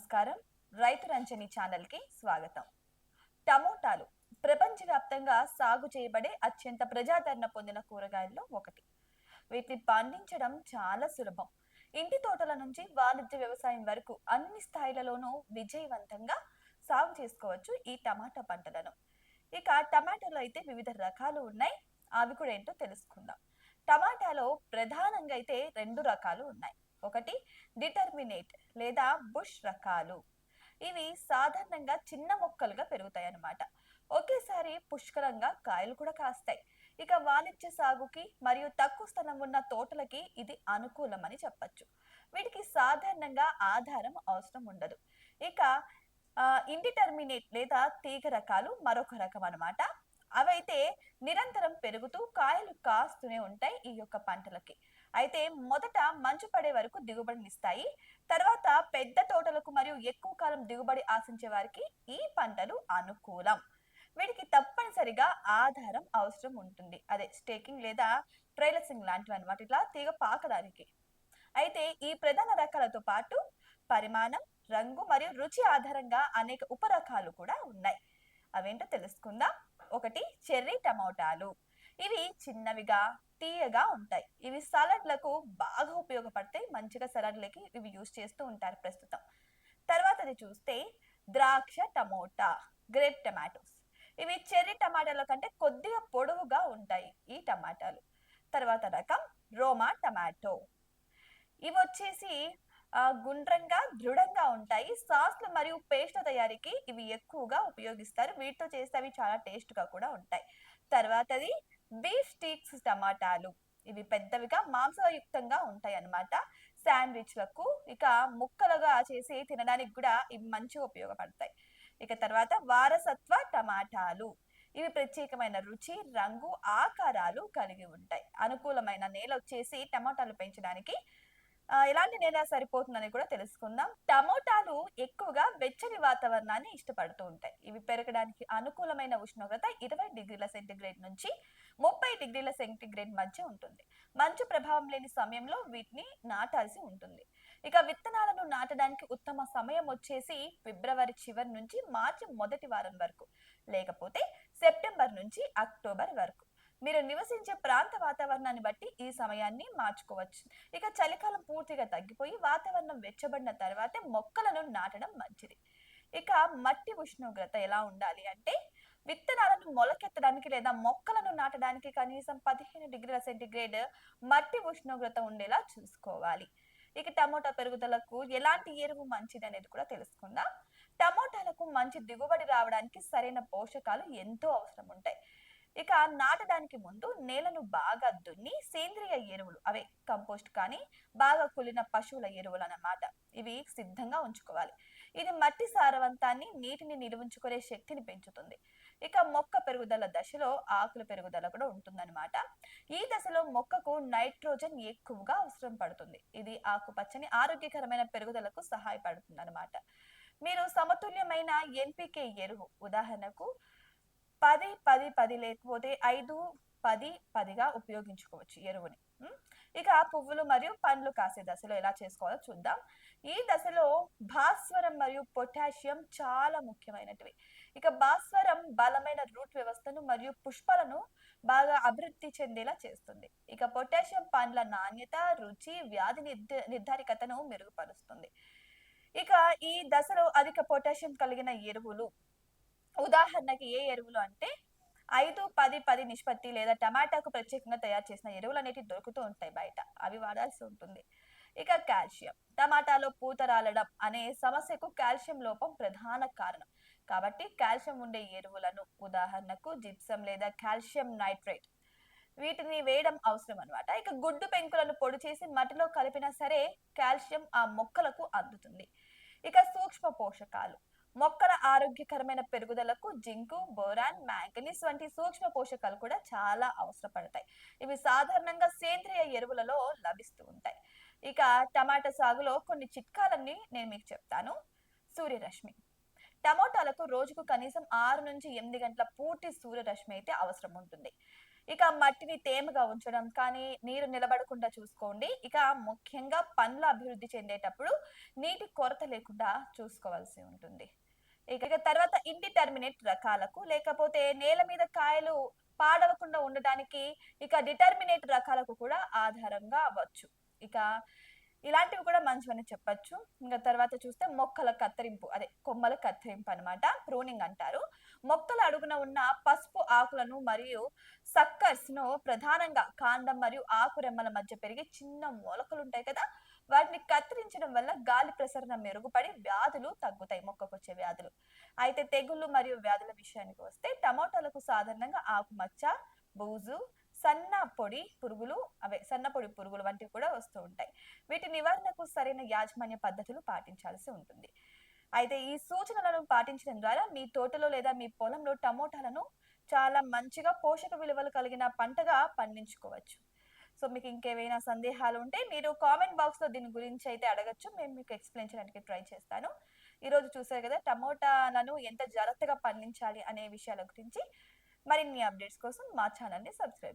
నమస్కారం. రైతు రంజని ఛానల్కి స్వాగతం. టమోటాలు ప్రపంచవ్యాప్తంగా సాగు చేయబడే అత్యంత ప్రజాదరణ పొందిన కూరగాయల్లో ఒకటి. వీటిని పండించడం చాలా సులభం. ఇంటి తోటల నుంచి వాణిజ్య వ్యవసాయం వరకు అన్ని స్థాయిలలోనూ విజయవంతంగా సాగు చేసుకోవచ్చు ఈ టమాటా పంటలను. ఇక టమాటాలు అయితే వివిధ రకాలు ఉన్నాయి. అవి కూడా ఏంటో తెలుసుకుందాం. టమాటాలో ప్రధానంగా అయితే రెండు రకాలు ఉన్నాయి. ఒకటి డిటర్మినేట్ లేదా బుష్ రకాలు. ఇవి సాధారణంగా చిన్న మొక్కలుగా పెరుగుతాయి అన్నమాట ఒకేసారి పుష్కలంగా కాయలు కూడా కాస్తాయి. ఇక వాణిజ్య సాగుకి మరియు తక్కువ స్థలం ఉన్న తోటలకి ఇది అనుకూలమని చెప్పచ్చు. వీటికి సాధారణంగా ఆధారం అవసరం ఉండదు. ఇక ఇండిటర్మినేట్ లేదా తీగ రకాలు మరొక రకం అనమాట అవైతే నిరంతరం పెరుగుతూ కాయలు కాస్తూనే ఉంటాయి ఈ యొక్క పంటలకి. అయితే మొదట మంచు పడే వరకు దిగుబడినిస్తాయి తర్వాత పెద్ద తోటలకు మరియు ఎక్కువ కాలం దిగుబడి ఆశించే వారికి ఈ పంటలు అనుకూలం. వీటికి తప్పనిసరిగా ఆధారం అవసరం ఉంటుంది. అదే స్టేకింగ్ లేదా ట్రైలసింగ్ లాంటివి అనమాట ఇట్లా తీగ పాకడానికి. అయితే ఈ ప్రధాన రకాలతో పాటు పరిమాణం రంగు మరియు రుచి ఆధారంగా అనేక ఉపరకాలు కూడా ఉన్నాయి. అవేంటో తెలుసుకుందాం. ఒకటి చెర్రీ టమోటాలు. ఇవి చిన్నవిగా తీయగా ఉంటాయి. ఇవి సలాడ్లకు బాగా ఉపయోగపడతాయి. మంచిగా సలాడ్లకి ఇవి యూజ్ చేస్తూ ఉంటారు ప్రస్తుతం. తర్వాతది చూస్తే ద్రాక్ష టమోటా గ్రేప్ టమాటోస్. ఇవి చెర్రీ టమాటాల కంటే కొద్దిగా పొడవుగా ఉంటాయి ఈ టమాటాలు. తర్వాత రకం రోమా టమాటో. ఇవి వచ్చేసి గుండ్రంగా దృఢంగా ఉంటాయి. సాస్లు మరియు పేస్ట్ల తయారీకి ఇవి ఎక్కువగా ఉపయోగిస్తారు. వీటితో చేస్తే అవి చాలా టేస్ట్గా కూడా ఉంటాయి. తర్వాతది బీఫ్ స్టీక్స్ టమాటాలు. ఇవి పెద్దవిగా మాంసయుక్తంగా ఉంటాయి అన్నమాట శాండ్విచ్లకు ఇక ముక్కలుగా చేసి తినడానికి కూడా ఇవి మంచిగా ఉపయోగపడతాయి. ఇక తర్వాత వారసత్వ టమాటాలు. ఇవి ప్రత్యేకమైన రుచి రంగు ఆకారాలు కలిగి ఉంటాయి. అనుకూలమైన నేల వచ్చేసి టమాటాలు పెంచడానికి ఎలాంటి నేల సరిపోతుందని కూడా తెలుసుకుందాం. టమోటాలు ఎక్కువగా వెచ్చని వాతావరణాన్ని ఇష్టపడుతూ ఉంటాయి. ఇవి పెరగడానికి అనుకూలమైన ఉష్ణోగ్రత ఇరవై డిగ్రీల సెంటీగ్రేడ్ నుంచి ముప్పై డిగ్రీల సెంటీగ్రేడ్ మధ్య ఉంటుంది. మంచు ప్రభావం లేని సమయంలో వీటిని నాటాల్సి ఉంటుంది. ఇక విత్తనాలను నాటడానికి ఉత్తమ సమయం వచ్చేసి ఫిబ్రవరి చివరి నుంచి మార్చి మొదటి వారం వరకు. లేకపోతే సెప్టెంబర్ నుంచి అక్టోబర్ వరకు. మీరు నివసించే ప్రాంత వాతావరణాన్ని బట్టి ఈ సమయాన్ని మార్చుకోవచ్చు. ఇక చలికాలం పూర్తిగా తగ్గిపోయి వాతావరణం వెచ్చబడిన తర్వాతే మొక్కలను నాటడం మంచిది. ఇక మట్టి ఉష్ణోగ్రత ఎలా ఉండాలి అంటే విత్తనాలను మొలకెత్తడానికి లేదా మొక్కలను నాటడానికి కనీసం పదిహేను డిగ్రీల సెంటీగ్రేడ్ మట్టి ఉష్ణోగ్రత ఉండేలా చూసుకోవాలి. ఇక టమోటా పెరుగుదలకు ఎలాంటి ఎరువు మంచిది అనేది కూడా తెలుసుకుందాం. టమోటాలకు మంచి దిగుబడి రావడానికి సరైన పోషకాలు ఎంతో అవసరం ఉంటాయి. ఇక నాటడానికి ముందు నేలను బాగా దున్ని సేంద్రియ ఎరువులు అవే కంపోస్ట్ కానీ బాగా కులిన పశువుల ఎరువులు అన్నమాట. ఇవి సిద్ధంగా ఉంచుకోవాలి. ఇది మట్టి సారవంతాన్ని నీటిని నిలువుంచుకునే శక్తిని పెంచుతుంది. ఇక మొక్క పెరుగుదల దశలో ఆకుల పెరుగుదల కూడా ఉంటుందన్నమాట. ఈ దశలో మొక్కకు నైట్రోజన్ ఎక్కువగా అవసరం పడుతుంది. ఇది ఆకుపచ్చని ఆరోగ్యకరమైన పెరుగుదలకు సహాయపడుతుంది అనమాట మీరు సమతుల్యమైన ఎన్పికే ఎరువు ఉదాహరణకు పది పది పది లేకపోతే ఐదు పది పదిగా ఉపయోగించుకోవచ్చు ఎరువుని. ఇక పువ్వులు మరియు పండ్లు కాసే దశలో ఎలా చేసుకోవాలో చూద్దాం. ఈ దశలో భాస్వరం మరియు పొటాషియం చాలా ముఖ్యమైనటివి. ఇక భాస్వరం బలమైన రూట్ వ్యవస్థను మరియు పుష్పాలను బాగా అభివృద్ధి చెందేలా చేస్తుంది. ఇక పొటాషియం పండ్ల నాణ్యత రుచి వ్యాధి నిర్ధ నిర్ధారికతను మెరుగుపరుస్తుంది. ఇక ఈ దశలో అధిక పొటాషియం కలిగిన ఎరువులు ఉదాహరణకి ఏ ఎరువులు అంటే ఐదు పది పది నిష్పత్తి లేదా టమాటాకు ప్రత్యేకంగా తయారు చేసిన ఎరువులు అనేవి దొరుకుతూ ఉంటాయి బయట. అవి వాడాల్సి ఉంటుంది. ఇక కాల్షియం. టమాటాలో పూత రాలడం అనే సమస్యకు కాల్షియం లోపం ప్రధాన కారణం. కాబట్టి కాల్షియం ఉండే ఎరువులను ఉదాహరణకు జిప్సం లేదా కాల్షియం నైట్రేట్ వీటిని వేయడం అవసరం అనమాట ఇక గుడ్డు పెంకులను పొడి చేసి మట్టిలో కలిపినా సరే కాల్షియం ఆ మొక్కలకు అందుతుంది. ఇక సూక్ష్మ పోషకాలు. మొక్కల ఆరోగ్యకరమైన పెరుగుదలకు జింకు బోరాన్ మ్యాంగనీస్ వంటి సూక్ష్మ పోషకాలు కూడా చాలా అవసరపడతాయి. ఇవి సాధారణంగా సేంద్రియ ఎరువులలో లభిస్తూ ఉంటాయి. ఇక టమాటా సాగులో కొన్ని చిట్కాలన్నీ నేను మీకు చెప్తాను. సూర్యరశ్మి. టమోటాలకు రోజుకు కనీసం ఆరు నుంచి ఎనిమిది గంటల పూర్తి సూర్యరశ్మి అయితే అవసరం ఉంటుంది. ఇక మట్టిని తేమగా ఉంచడం కానీ నీరు నిలబడకుండా చూసుకోండి. ఇక ముఖ్యంగా పండ్లు అభివృద్ధి చెందేటప్పుడు నీటి కొరత లేకుండా చూసుకోవాల్సి ఉంటుంది. ఇక ఇక తర్వాత ఇండిటర్మినేట్ రకాలకు లేకపోతే నేల మీద కాయలు పాడవకుండా ఉండడానికి ఇక డిటర్మినేట్ రకాలకు కూడా ఆధారంగా అవ్వచ్చు. ఇక ఇలాంటివి కూడా మంచివని చెప్పచ్చు. ఇంకా తర్వాత చూస్తే మొక్కల కత్తిరింపు అదే కొమ్మల కత్తిరింపు అనమాట ప్రూనింగ్ అంటారు. మొక్కల అడుగున ఉన్న పసుపు ఆకులను మరియు సక్కర్స్ను ప్రధానంగా కాండం మరియు ఆకు రెమ్మల మధ్య పెరిగే చిన్న మొలకలు ఉంటాయి కదా? వాటిని కత్తిరించడం వల్ల గాలి ప్రసరణ మెరుగుపడి వ్యాధులు తగ్గుతాయి మొక్కకు వచ్చే వ్యాధులు. అయితే తెగుళ్ళు మరియు వ్యాధుల విషయానికి వస్తే టమోటాలకు సాధారణంగా ఆకుమచ్చ బూజు సన్న పొడి పురుగులు అవే సన్న పొడి పురుగులు వంటివి కూడా వస్తూ ఉంటాయి. వీటి నివారణకు సరైన యాజమాన్య పద్ధతులు పాటించాల్సి ఉంటుంది. అయితే ఈ సూచనలను పాటించడం ద్వారా మీ తోటలో లేదా మీ పొలంలో టమోటాలను చాలా మంచిగా పోషక విలువలు కలిగిన పంటగా పండించుకోవచ్చు. సో మీకు ఇంకేమైనా సందేహాలు ఉంటే మీరు కామెంట్ బాక్స్లో దీని గురించి అయితే అడగచ్చు. మేము మీకు ఎక్స్ప్లెయిన్ చేయడానికి ట్రై చేస్తాను. ఈ రోజు చూసారు కదా టమోటాలను ఎంత జాగ్రత్తగా పండించాలి అనే విషయాల గురించి. మరిన్ని అప్డేట్స్ కోసం మా ఛానల్ని సబ్స్క్రైబ్